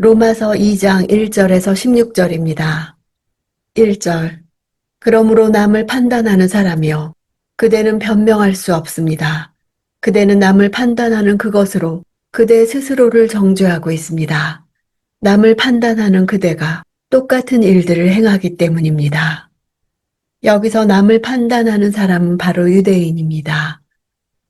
로마서 2장 1절에서 16절입니다. 1절. 그러므로 남을 판단하는 사람이요. 그대는 변명할 수 없습니다. 그대는 남을 판단하는 그것으로 그대 스스로를 정죄하고 있습니다. 남을 판단하는 그대가 똑같은 일들을 행하기 때문입니다. 여기서 남을 판단하는 사람은 바로 유대인입니다.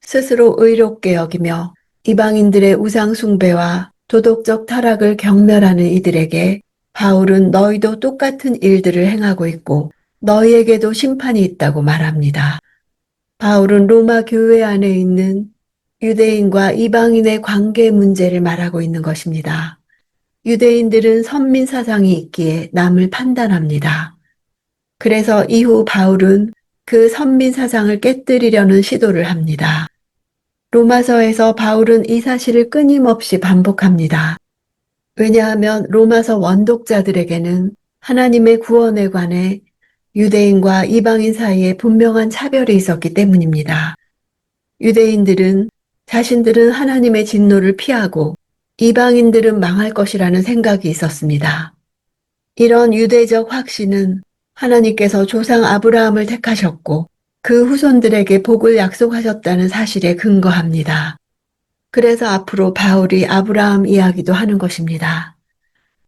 스스로 의롭게 여기며 이방인들의 우상숭배와 도덕적 타락을 경멸하는 이들에게 바울은 너희도 똑같은 일들을 행하고 있고 너희에게도 심판이 있다고 말합니다. 바울은 로마 교회 안에 있는 유대인과 이방인의 관계 문제를 말하고 있는 것입니다. 유대인들은 선민 사상이 있기에 남을 판단합니다. 그래서 이후 바울은 그 선민 사상을 깨뜨리려는 시도를 합니다. 로마서에서 바울은 이 사실을 끊임없이 반복합니다. 왜냐하면 로마서 원독자들에게는 하나님의 구원에 관해 유대인과 이방인 사이에 분명한 차별이 있었기 때문입니다. 유대인들은 자신들은 하나님의 진노를 피하고 이방인들은 망할 것이라는 생각이 있었습니다. 이런 유대적 확신은 하나님께서 조상 아브라함을 택하셨고 그 후손들에게 복을 약속하셨다는 사실에 근거합니다. 그래서 앞으로 바울이 아브라함 이야기도 하는 것입니다.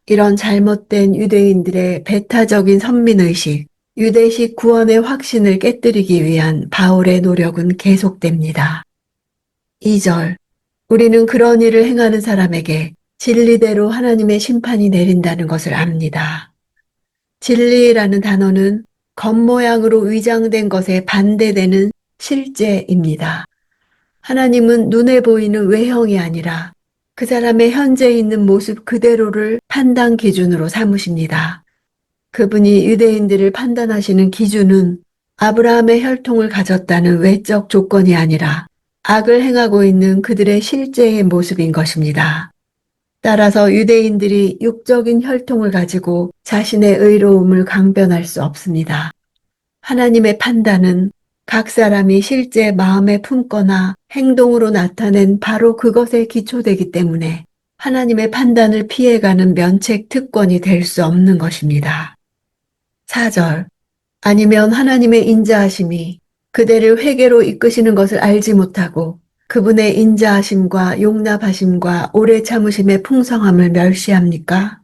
이런 잘못된 유대인들의 배타적인 선민의식, 유대식 구원의 확신을 깨뜨리기 위한 바울의 노력은 계속됩니다. 2절. 우리는 그런 일을 행하는 사람에게 진리대로 하나님의 심판이 내린다는 것을 압니다. 진리라는 단어는 겉모양으로 위장된 것에 반대되는 실제입니다. 하나님은 눈에 보이는 외형이 아니라 그 사람의 현재 있는 모습 그대로를 판단 기준으로 삼으십니다. 그분이 유대인들을 판단하시는 기준은 아브라함의 혈통을 가졌다는 외적 조건이 아니라 악을 행하고 있는 그들의 실제의 모습인 것입니다. 따라서 유대인들이 육적인 혈통을 가지고 자신의 의로움을 강변할 수 없습니다. 하나님의 판단은 각 사람이 실제 마음에 품거나 행동으로 나타낸 바로 그것에 기초되기 때문에 하나님의 판단을 피해가는 면책 특권이 될 수 없는 것입니다. 4절. 아니면 하나님의 인자하심이 그대를 회개로 이끄시는 것을 알지 못하고 그분의 인자하심과 용납하심과 오래 참으심의 풍성함을 멸시합니까?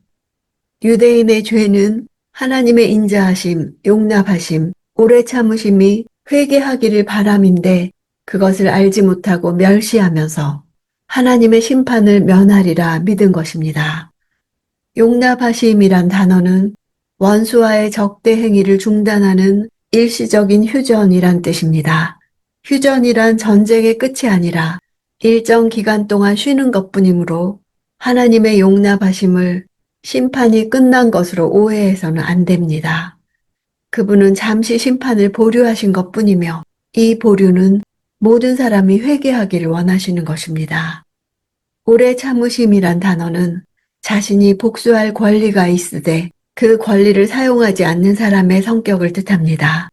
유대인의 죄는 하나님의 인자하심, 용납하심, 오래 참으심이 회개하기를 바람인데 그것을 알지 못하고 멸시하면서 하나님의 심판을 면하리라 믿은 것입니다. 용납하심이란 단어는 원수와의 적대 행위를 중단하는 일시적인 휴전이란 뜻입니다. 휴전이란 전쟁의 끝이 아니라 일정 기간 동안 쉬는 것 뿐이므로 하나님의 용납하심을 심판이 끝난 것으로 오해해서는 안 됩니다. 그분은 잠시 심판을 보류하신 것 뿐이며 이 보류는 모든 사람이 회개하기를 원하시는 것입니다. 오래 참으심이란 단어는 자신이 복수할 권리가 있으되 그 권리를 사용하지 않는 사람의 성격을 뜻합니다.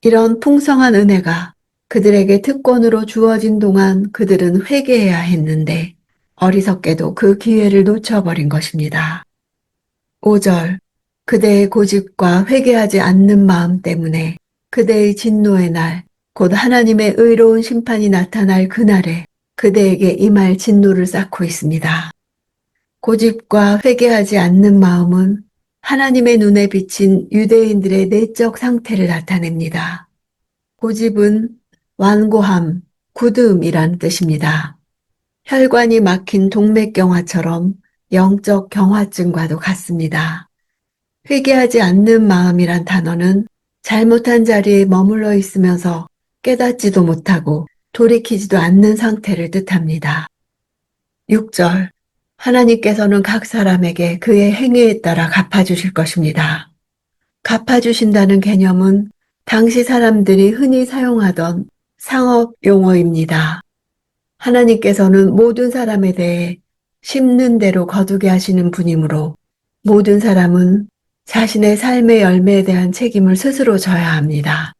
이런 풍성한 은혜가 그들에게 특권으로 주어진 동안 그들은 회개해야 했는데 어리석게도 그 기회를 놓쳐버린 것입니다. 5절 그대의 고집과 회개하지 않는 마음 때문에 그대의 진노의 날, 곧 하나님의 의로운 심판이 나타날 그날에 그대에게 임할 진노를 쌓고 있습니다. 고집과 회개하지 않는 마음은 하나님의 눈에 비친 유대인들의 내적 상태를 나타냅니다. 고집은 완고함, 굳음이란 뜻입니다. 혈관이 막힌 동맥경화처럼 영적 경화증과도 같습니다. 회개하지 않는 마음이란 단어는 잘못한 자리에 머물러 있으면서 깨닫지도 못하고 돌이키지도 않는 상태를 뜻합니다. 6절. 하나님께서는 각 사람에게 그의 행위에 따라 갚아주실 것입니다. 갚아주신다는 개념은 당시 사람들이 흔히 사용하던 상업 용어입니다. 하나님께서는 모든 사람에 대해 심는 대로 거두게 하시는 분이므로 모든 사람은 자신의 삶의 열매에 대한 책임을 스스로 져야 합니다.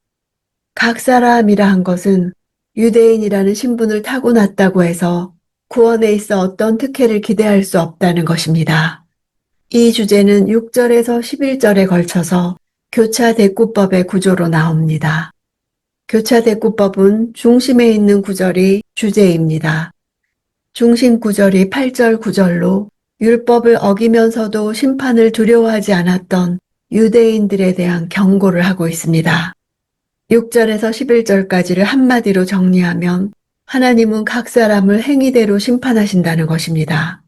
각 사람이라 한 것은 유대인이라는 신분을 타고났다고 해서 구원에 있어 어떤 특혜를 기대할 수 없다는 것입니다. 이 주제는 6절에서 11절에 걸쳐서 교차 대꾸법의 구조로 나옵니다. 교차 대꾸법은 중심에 있는 구절이 주제입니다. 중심 구절이 8절 구절로 율법을 어기면서도 심판을 두려워하지 않았던 유대인들에 대한 경고를 하고 있습니다. 6절에서 11절까지를 한마디로 정리하면 하나님은 각 사람을 행위대로 심판하신다는 것입니다.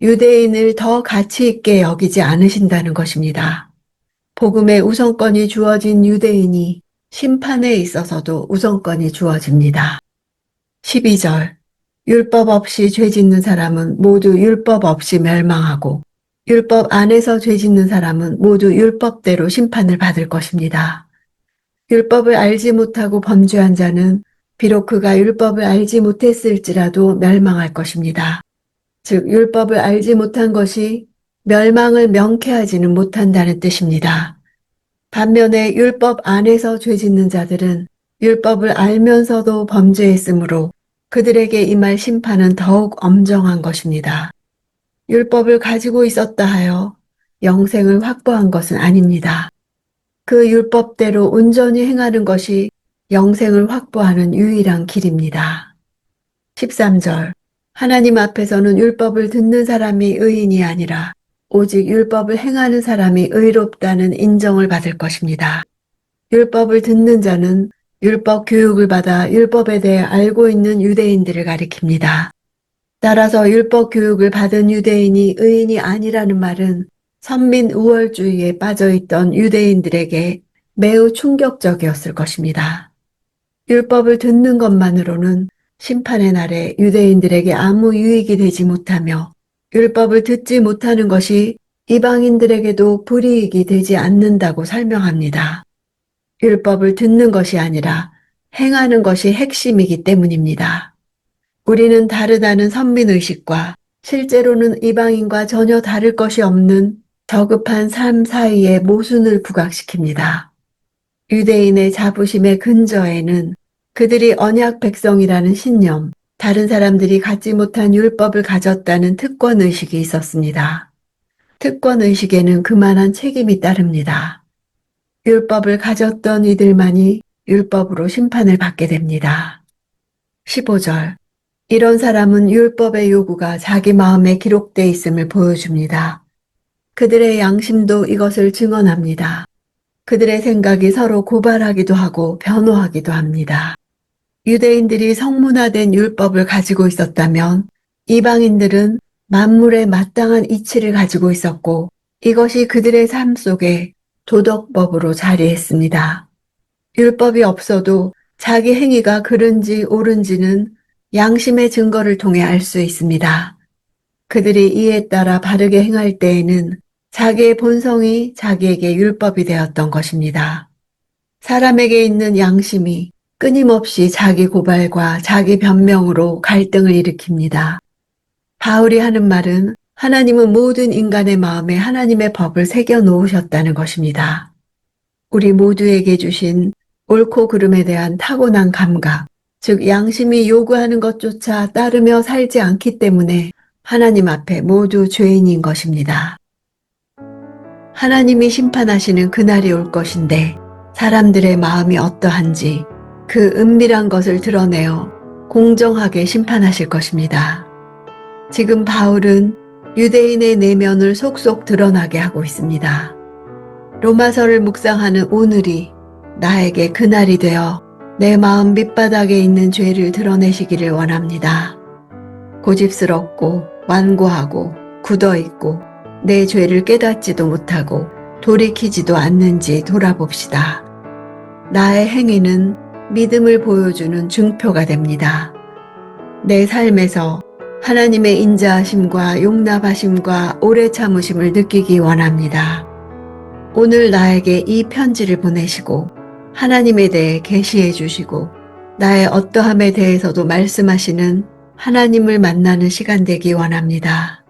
유대인을 더 가치 있게 여기지 않으신다는 것입니다. 복음의 우선권이 주어진 유대인이 심판에 있어서도 우선권이 주어집니다. 12절 율법 없이 죄 짓는 사람은 모두 율법 없이 멸망하고 율법 안에서 죄 짓는 사람은 모두 율법대로 심판을 받을 것입니다. 율법을 알지 못하고 범죄한 자는 비록 그가 율법을 알지 못했을지라도 멸망할 것입니다. 즉, 율법을 알지 못한 것이 멸망을 명쾌하지는 못한다는 뜻입니다. 반면에 율법 안에서 죄 짓는 자들은 율법을 알면서도 범죄했으므로 그들에게 임할 심판은 더욱 엄정한 것입니다. 율법을 가지고 있었다 하여 영생을 확보한 것은 아닙니다. 그 율법대로 온전히 행하는 것이 영생을 확보하는 유일한 길입니다. 13절 하나님 앞에서는 율법을 듣는 사람이 의인이 아니라 오직 율법을 행하는 사람이 의롭다는 인정을 받을 것입니다. 율법을 듣는 자는 율법 교육을 받아 율법에 대해 알고 있는 유대인들을 가리킵니다. 따라서 율법 교육을 받은 유대인이 의인이 아니라는 말은 선민 우월주의에 빠져 있던 유대인들에게 매우 충격적이었을 것입니다. 율법을 듣는 것만으로는 심판의 날에 유대인들에게 아무 유익이 되지 못하며 율법을 듣지 못하는 것이 이방인들에게도 불이익이 되지 않는다고 설명합니다. 율법을 듣는 것이 아니라 행하는 것이 핵심이기 때문입니다. 우리는 다르다는 선민의식과 실제로는 이방인과 전혀 다를 것이 없는 저급한 삶 사이에 모순을 부각시킵니다. 유대인의 자부심의 근저에는 그들이 언약 백성이라는 신념, 다른 사람들이 갖지 못한 율법을 가졌다는 특권 의식이 있었습니다. 특권 의식에는 그만한 책임이 따릅니다. 율법을 가졌던 이들만이 율법으로 심판을 받게 됩니다. 15절. 이런 사람은 율법의 요구가 자기 마음에 기록돼 있음을 보여줍니다. 그들의 양심도 이것을 증언합니다. 그들의 생각이 서로 고발하기도 하고 변호하기도 합니다. 유대인들이 성문화된 율법을 가지고 있었다면 이방인들은 만물의 마땅한 이치를 가지고 있었고 이것이 그들의 삶 속에 도덕법으로 자리했습니다. 율법이 없어도 자기 행위가 그른지 옳은지는 양심의 증거를 통해 알 수 있습니다. 그들이 이에 따라 바르게 행할 때에는 자기의 본성이 자기에게 율법이 되었던 것입니다. 사람에게 있는 양심이 끊임없이 자기 고발과 자기 변명으로 갈등을 일으킵니다. 바울이 하는 말은 하나님은 모든 인간의 마음에 하나님의 법을 새겨 놓으셨다는 것입니다. 우리 모두에게 주신 옳고 그름에 대한 타고난 감각, 즉 양심이 요구하는 것조차 따르며 살지 않기 때문에 하나님 앞에 모두 죄인인 것입니다. 하나님이 심판하시는 그날이 올 것인데 사람들의 마음이 어떠한지 그 은밀한 것을 드러내어 공정하게 심판하실 것입니다. 지금 바울은 유대인의 내면을 속속 드러나게 하고 있습니다. 로마서를 묵상하는 오늘이 나에게 그날이 되어 내 마음 밑바닥에 있는 죄를 드러내시기를 원합니다. 고집스럽고 완고하고 굳어있고 내 죄를 깨닫지도 못하고 돌이키지도 않는지 돌아봅시다. 나의 행위는 믿음을 보여주는 증표가 됩니다. 내 삶에서 하나님의 인자하심과 용납하심과 오래 참으심을 느끼기 원합니다. 오늘 나에게 이 편지를 보내시고 하나님에 대해 계시해 주시고 나의 어떠함에 대해서도 말씀하시는 하나님을 만나는 시간 되기 원합니다.